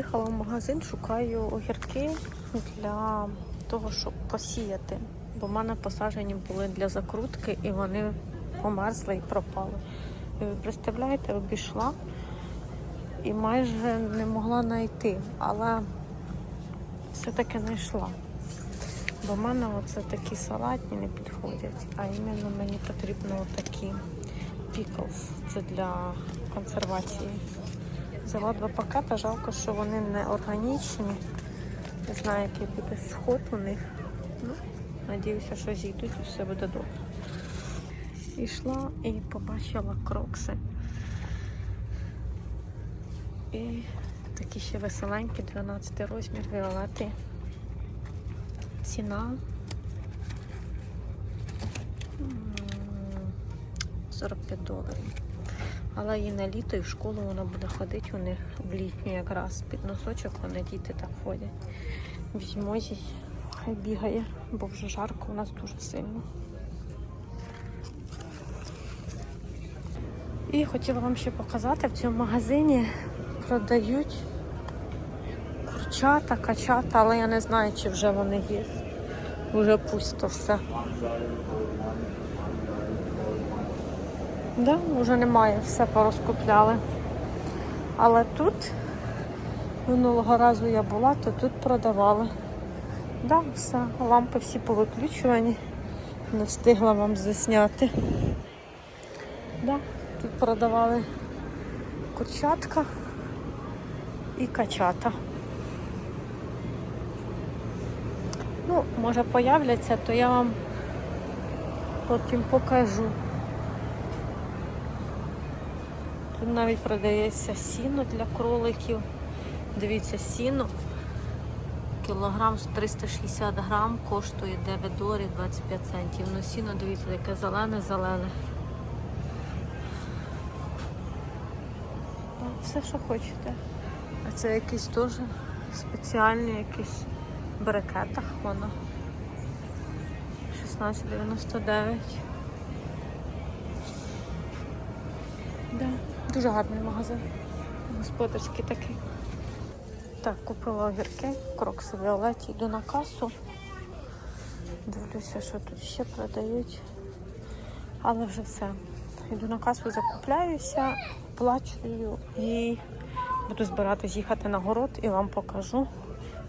Приїхала в магазин, шукаю огірки для того, щоб посіяти. Бо в мене посаджені були для закрутки і вони померзли і пропали. І ви представляєте, обійшла і майже не могла знайти, але все-таки знайшла. Бо в мене оце такі салатні не підходять, а іменно мені потрібно такі піклс. Це для консервації. Взяла два пакети, жалко, що вони не органічні. Не знаю, який буде сход у них. Ну, надіюся, що зійдуть і все буде добре. Йшла і побачила крокси. І такі ще веселенькі, 12 розмір, віолети. Ціна 45 доларів. Але і на літо, і в школу вона буде ходити них в літню якраз під носочок, вони діти так ходять. Візьмо їй, хай бігає, бо вже жарко у нас дуже сильно. І хотіла вам ще показати, в цьому магазині продають курчата, качата, але я не знаю, чи вже вони є. Вже пусто все. Да, вже немає, все порозкупляли. Але тут минулого разу я була, то тут продавали. Да, все, лампи всі повиключувані. Не встигла вам засняти. Да, тут продавали курчатка і качата. Ну, може появляться, то я вам потім покажу. Тут навіть продається сіно для кроликів. Дивіться, сіно. Кілограм 360 грам коштує 9 доларів 25 центів. Ну сіно, дивіться, яке зелене-зелене. Ну, Все, що хочете. А це якийсь теж спеціальний якийсь в брикетах воно. 16,99. Да, дуже гарний магазин. Господарський такий. Так, купила огірки, крокси Віолеті, йду на касу. Дивлюся, що тут ще продають. Але вже все. Йду на касу, закупляюся, плачую і буду збиратись їхати на город і вам покажу,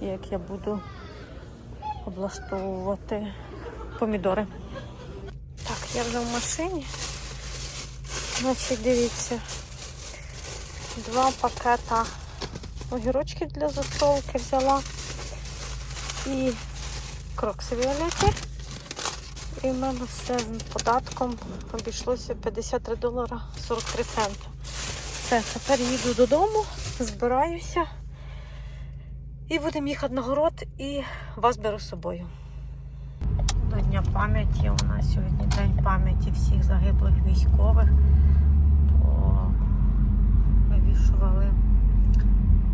як я буду облаштовувати помідори. Так, я вже в машині. Значить, дивіться, два пакета огірочків для засолки взяла і крокси віолеті. І в мене все з податком обійшлося 53 долара 43 цента. Все, тепер їду додому, збираюся і будемо їхати на город і вас беру з собою. До Дня пам'яті у нас сьогодні день пам'яті всіх загиблих військових. То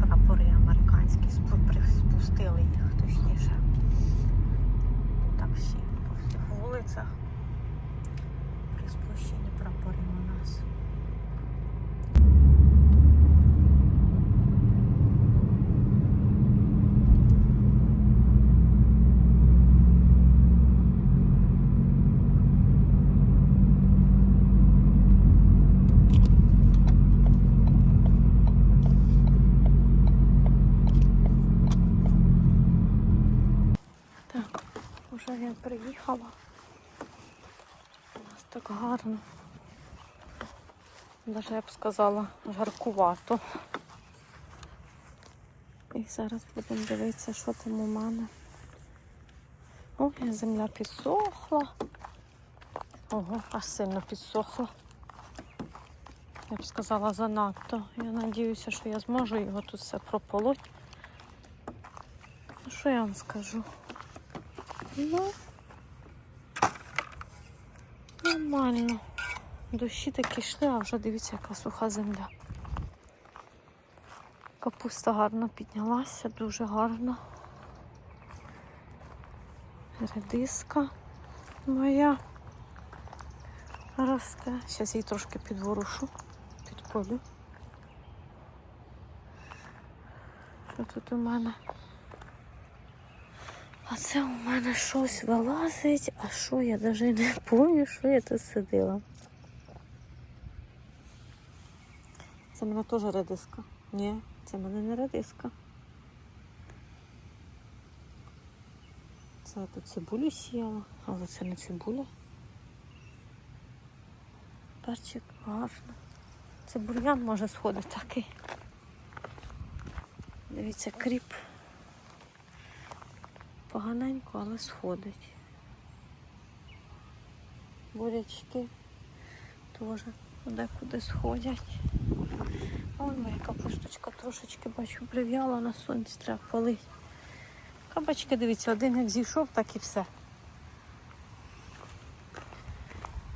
прапори американські, спустили їх точніше. Так всі по всіх вулицях. Приспущені прапори у нас. Так, вже я приїхала. У нас так гарно. Навіть я б сказала, жаркувато. І зараз будемо дивитися, що там у мене. Ой, земля підсохла. Ого, аж сильно підсохла. Я б сказала занадто. Я сподіваюся, що я зможу його тут все прополоть. Ну, що я вам скажу? Ну, нормально. Дощі такі йшли, а вже дивіться, яка суха земля. Капуста гарно піднялася, дуже гарно. Редиска моя росте. Зараз її трошки підворушу, підполю. Що тут у мене? А це у мене щось вилазить, а що я навіть не пам'ятаю, що я тут сидила. Це в мене теж редиска. Ні, це в мене не редиска. Це тут цибулю сіяла, але це не цибуля. Перчик гарно. Це бур'ян може сходити такий. Дивіться, кріп. Поганенько, але сходить. Бурячки теж куди сходять. Вон моя капусточка трошечки бачу прив'яла на сонці, треба полити. Кабачки, дивіться, один як зійшов, так і все.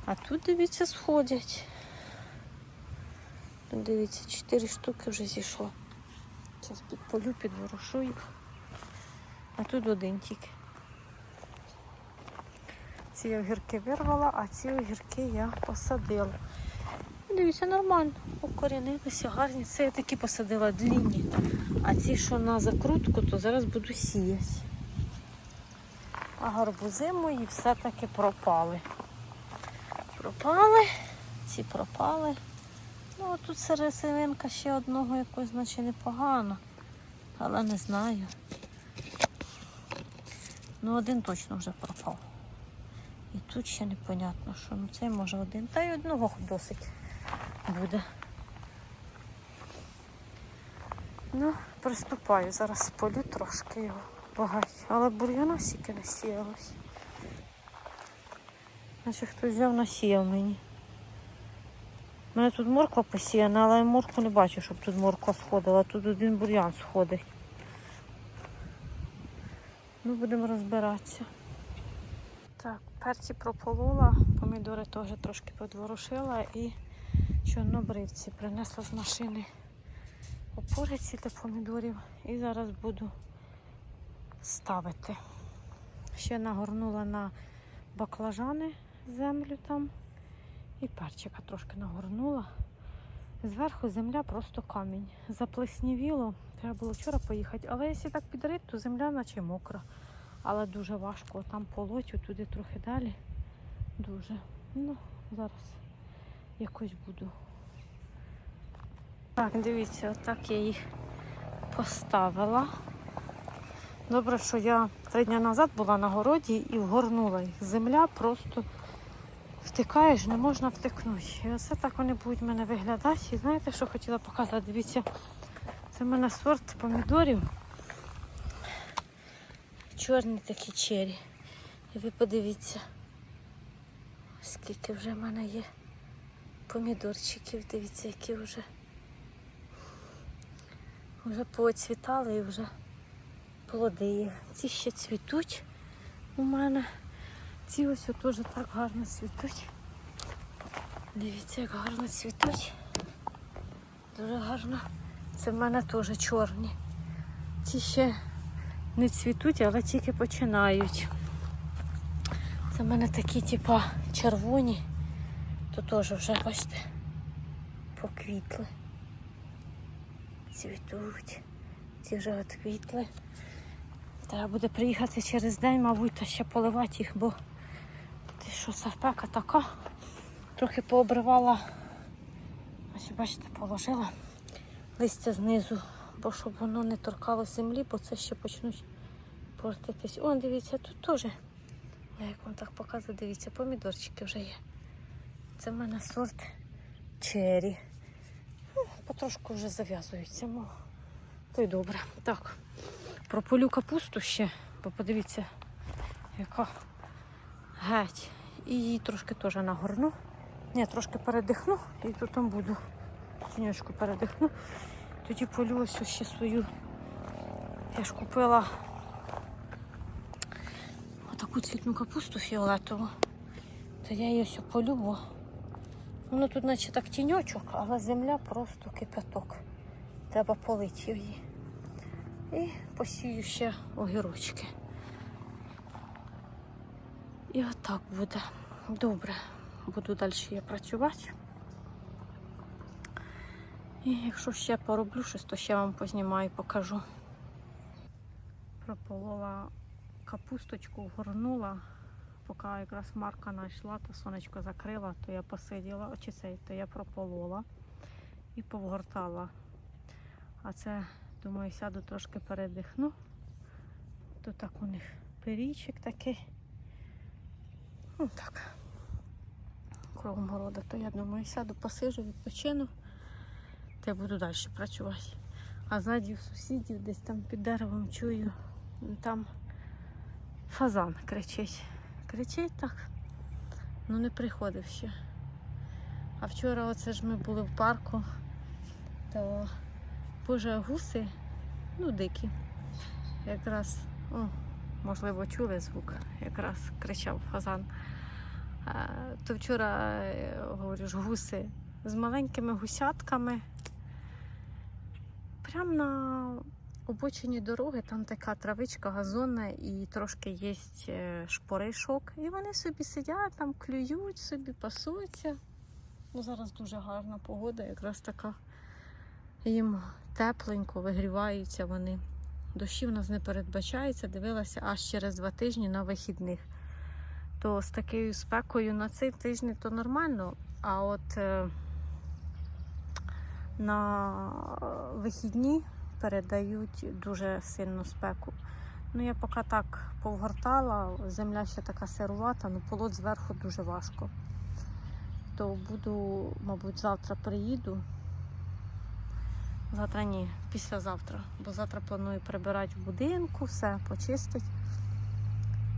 А тут, дивіться, сходять. Тут, дивіться, чотири штуки вже зійшло. Зараз підполю, підворушу їх. А тут один тільки. Ці огірки вирвала, а ці огірки я посадила. Дивіться, нормально, укорінилися, гарні. Це я такі посадила длінні. А ці, що на закрутку, то зараз буду сіяти. А гарбузи мої все-таки пропали. Пропали, ці пропали. Ну, а тут серединка ще одного якось, наче непогано. Але не знаю. Ну, один точно вже пропав. І тут ще непонятно, що ну цей може один. Та й одного досить буде. Ну, приступаю. Зараз сполю трошки його багато. Але бур'яна сіки не сіялось. Наче хтось взяв насіяв мені. У мене тут морква посіяна, але я моркву не бачу, щоб тут морква сходила. Тут один бур'ян сходить. Ну, будемо розбиратися. Так, перці прополола, помідори теж трошки подворушила і чорнобривці принесла з машини опориці для помідорів і зараз буду ставити. Ще нагорнула на баклажани землю там і перчика трошки нагорнула. Зверху земля просто камінь. Заплеснівіло. Треба було вчора поїхати, але якщо так підрить, то земля наче мокра. Але дуже важко там полоть, туди трохи далі. Дуже. Ну, зараз якось буду. Так, дивіться, отак я їх поставила. Добре, що я три дні назад була на городі і вгорнула їх. Земля просто втикаєш, не можна втикнути. І оце так вони будуть в мене виглядати. І знаєте, що хотіла показати? Дивіться, це в мене сорт помідорів. Чорні такі чері. І ви подивіться, скільки вже в мене є помідорчиків. Дивіться, які вже вже пооцвітали і вже плоди. Ці ще цвітуть у мене. Ці ось теж так гарно цвітуть. Дивіться, як гарно цвітуть. Дуже гарно. Це в мене теж чорні. Ці ще не цвітуть, але тільки починають. Це в мене такі, типа, червоні, то теж вже, бачите, поквітли. Цвітуть. Ці вже відквітли. Треба буде приїхати через день, мабуть, та ще поливати їх, бо ти що, савпека така. Трохи пообривала, ось бачите, положила листя знизу, бо щоб воно не торкало землі, бо це ще почнуть портитись. О, дивіться, тут теж. Я як вам так показую, дивіться, помідорчики вже є. Це в мене сорт чері. Ну, потрошку вже зав'язуються. Ну, то й добре. Так, прополю капусту ще, бо подивіться, яка геть. І її трошки теж нагорну. Ні, трошки передихну і тут там буду. Тіньочку передихну. Тоді полю ось ще свою. Я ж купила отаку цвітну капусту фіолетову. То я її ось полю, бо воно тут наче так тіньочок, але земля просто кипяток. Треба полити її. І посію ще огірочки. І отак буде. Добре. Буду далі я працювати. І якщо ще пороблю щось, то ще вам познімаю і покажу. прополола капусточку, горнула. Поки якраз Марка знайшла, то сонечко закрила, то я посиділа, чи цей, то я прополола і повгортала. А це, думаю, сяду трошки передихну. Тут так у них пирічик такий. Ну так. Кругом города, то я думаю, сяду, посижу, відпочину, та й буду далі працювати. А ззаді у сусідів десь там під деревом чую, там фазан кричить. Кричить так, ну не приходив ще. А вчора оце ж ми були в парку, то боже гуси, ну дикі. Якраз, о, можливо, чули звук, якраз кричав фазан. А, то вчора, е, говорю ж, гуси з маленькими гусятками. Прямо на обочині дороги там така травичка газонна і трошки є шпоришок. І вони собі сидять, там клюють, собі пасуються. Ну, зараз дуже гарна погода, якраз така. Їм тепленько, вигріваються вони. Дощів у нас не передбачається, дивилася аж через два тижні на вихідних. То з такою спекою на цей тиждень то нормально, а от е, на вихідні передають дуже сильну спеку. Ну, я поки так повгортала, земля ще така сирувата, ну полот зверху дуже важко. То буду, мабуть, завтра приїду. Завтра ні, післязавтра. Бо завтра планую прибирати в будинку, все почистити.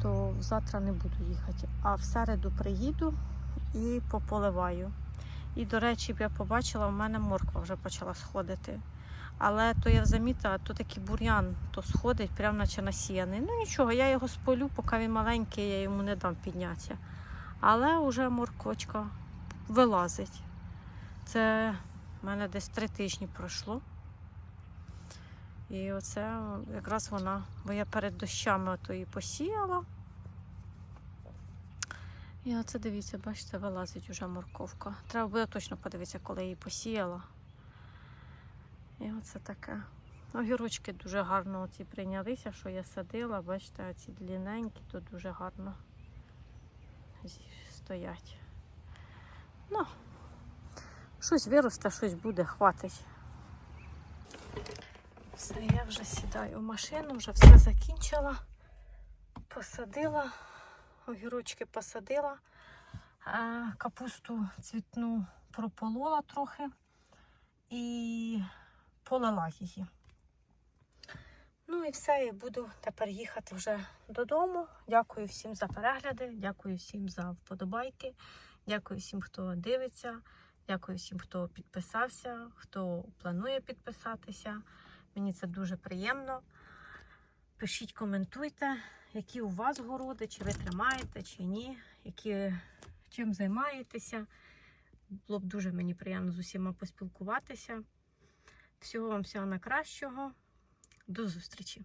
То завтра не буду їхати. А в середу приїду і пополиваю. І, до речі, я побачила, в мене морква вже почала сходити. Але то я замітила, то такий бур'ян то сходить, прямо наче насіяний. Ну нічого, я його сполю, поки він маленький, я йому не дам піднятися. Але вже морквочка вилазить. Це в мене десь три тижні пройшло. І оце якраз вона, бо я перед дощами ото її посіяла. І оце дивіться, бачите, вилазить уже морковка. Треба буде точно подивитися, коли її посіяла. І оце таке. Огірочки дуже гарно оці прийнялися, що я садила. Бачите, оці длинненькі, тут дуже гарно стоять. Ну, щось виросте, щось буде, хватить. Все, я вже сідаю в машину, вже все закінчила. Посадила, огірочки посадила, е, капусту цвітну прополола трохи і її. Ну і все, я буду тепер їхати вже додому. Дякую всім за перегляди, дякую всім за вподобайки, дякую всім, хто дивиться, дякую всім, хто підписався, хто планує підписатися. Мені це дуже приємно. Пишіть, коментуйте, які у вас городи, чи ви тримаєте, чи ні, які, чим займаєтеся. Було б дуже мені приємно з усіма поспілкуватися. Всього вам всього найкращого. До зустрічі!